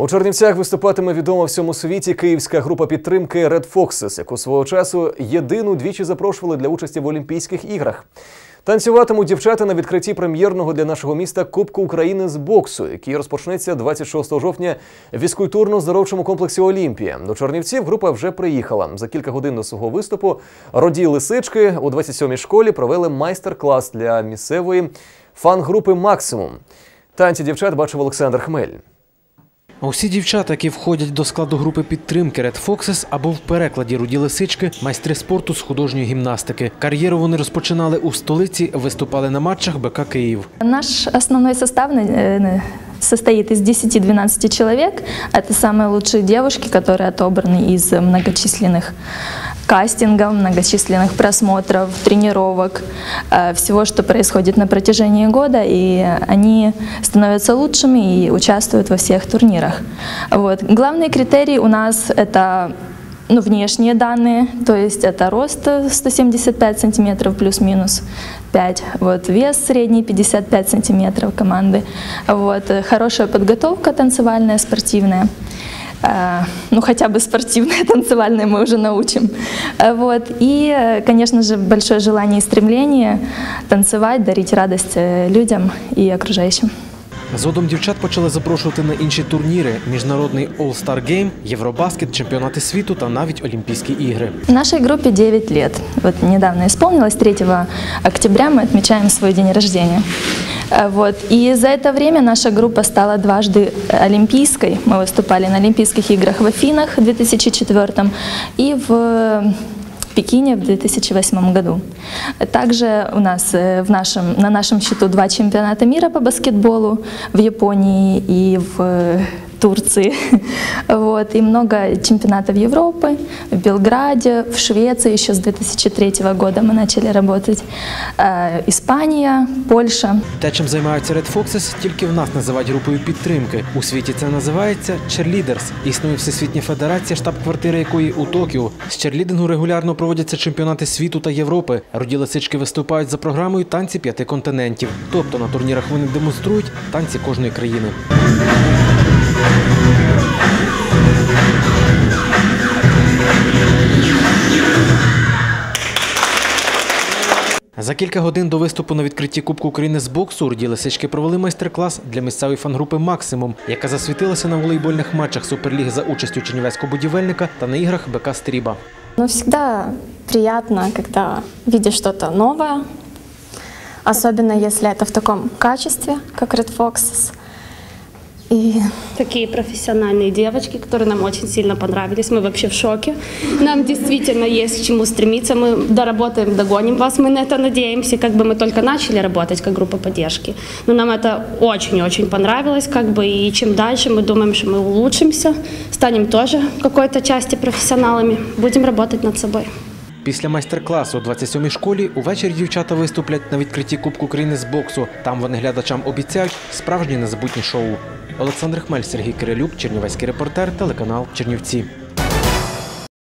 У Чернівцях виступатиме відома всьому світі київська група підтримки Red Foxes, яку свого часу єдину двічі запрошували для участі в Олімпійських іграх. Танцюватимуть дівчата на відкритті прем'єрного для нашого міста Кубку України з боксу, який розпочнеться 26 жовтня в фізкультурно-здоровчому комплексі Олімпія. До Чернівців група вже приїхала. За кілька годин до свого виступу роді лисички у 27-й школі провели майстер-клас для місцевої фан-групи Максимум. Танці дівчат бачив Олександр Хмель. Усі дівчата, які входять до складу групи підтримки Red Foxes або в перекладі руді лисички, майстри спорту з художньої гімнастики. Кар'єру вони розпочинали у столиці, виступали на матчах БК Київ. Наш основной состав э, состоит из 10-12 человек. Это самые лучшие девушки, которые отобраны из многочисленных кастингов, многочисленных просмотров, тренировок, э, всего, что происходит на протяжении года, и они становятся лучшими и участвуют во всех турнирах. Вот. Главный критерий у нас это ну, внешние данные, то есть это рост 175 сантиметров плюс-минус 5, вот, вес средний 55 сантиметров команды, вот, хорошая подготовка танцевальная, спортивная. Э, ну, хотя бы спортивное, танцевальное мы уже научим. Э, Вот. И, э, конечно же, большое желание и стремление танцевать, дарить радость э, людям и окружающим. Згодом дівчат почали запрошувати на інші турніри: міжнародний All-Star Game, Євробаскет, чемпіонати світу та навіть Олімпійські ігри. Нашей группе 9 лет. Вот недавно исполнилось, 3 октября мы отмечаем свой день рождения. Э, Вот. И за это время наша группа стала дважды олимпийской. Мы выступали на Олимпийских играх в Афинах в 2004 и в Пекине в 2008 году. Также у нас э, в нашем, на нашем счету два чемпионата мира по баскетболу в Японии и в э, Турции. Вот. И много чемпионатов Европы, в Белграде, в Швеции еще с 2003 года мы начали работать. Э, Испания, Польша. Те, чим займаються Red Foxes, тільки в нас називають групою підтримки. У світі це називається Cheerleaders. Існує всесвітня федерація, штаб-квартира якої у Токіо. З черлідингу регулярно проводяться чемпіонати світу та Європи. Роді лисички виступають за програмою танці п'яти континентів. Тобто на турнірах вони демонструють танці кожної країни. За кілька годин до виступу на відкритті Кубку України з боксу Роді лисички провели майстер-клас для місцевої фан-групи Максимум, яка засвітилася на волейбольних матчах Суперліги за участю Чернівецького будівельника та на іграх БК Стріба. Но всегда приятно, когда видишь что-то новое, особенно если в таком качестве, как Red Foxes. И Такие профессиональные девочки, которые нам очень сильно понравились. Мы вообще в шоке. Нам действительно есть к чему стремиться. Мы доработаем, догоним вас. Мы на это надеемся. Как бы мы только начали работать как группа поддержки. Но нам это очень-очень понравилось. Как бы, и чем дальше мы думаем, что мы улучшимся, станем тоже в какой-то части профессионалами. Будем работать над собой. Після майстер-класу у 27-й школі увечері дівчата виступлять на відкритті Кубку України з боксу. Там вони глядачам обіцяють справжнє незабутнє шоу. Олександр Хмель, Сергій Кирилюк, Чернівецький репортер, телеканал Чернівці.